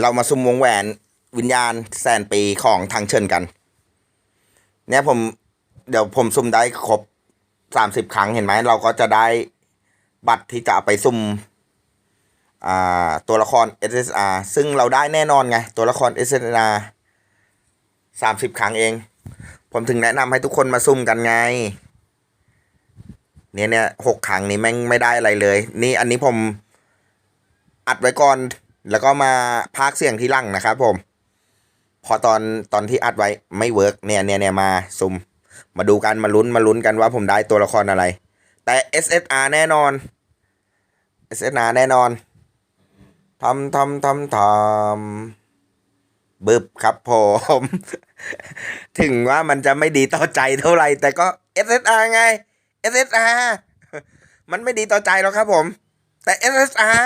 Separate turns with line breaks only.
เรามาซุ่มวงแหวนวิญญาณแสนปีของทางเชิญกัน เนี่ยผมเดี๋ยวผมซุ่มได้ครบสามสิบครั้งเห็นไหม เราก็จะได้บัตรที่จะไปซุ่มอ่าตัวละคร SSR ซึ่งเราได้แน่นอนไง ตัวละคร SSR สามสิบครั้งเอง ผมถึงแนะนำให้ทุกคนมาซุ่มกันไง เนี่ยเนี่ยหกครั้งนี้แม่งไม่ได้อะไรเลย นี่อันนี้ผมอัดไว้ก่อน แล้วก็มาพากเสียงที่หลังนะครับผม พอตอนตอนที่อัดไว้ไม่เวิร์กเนี่ยเนี่ยเนี่ยมาซุ่มมาดูกันมาลุ้นมาลุ้นกันว่าผมได้ตัวละครอะไร แต่ SSR แน่นอน SSR แน่นอนทำทำทำทำบึบครับผมถึงว่ามันจะไม่ดีต่อใจเท่าไหร่ แต่ก็ SSR ไง SSR มันไม่ดีต่อใจหรอกครับผม แต่ SSR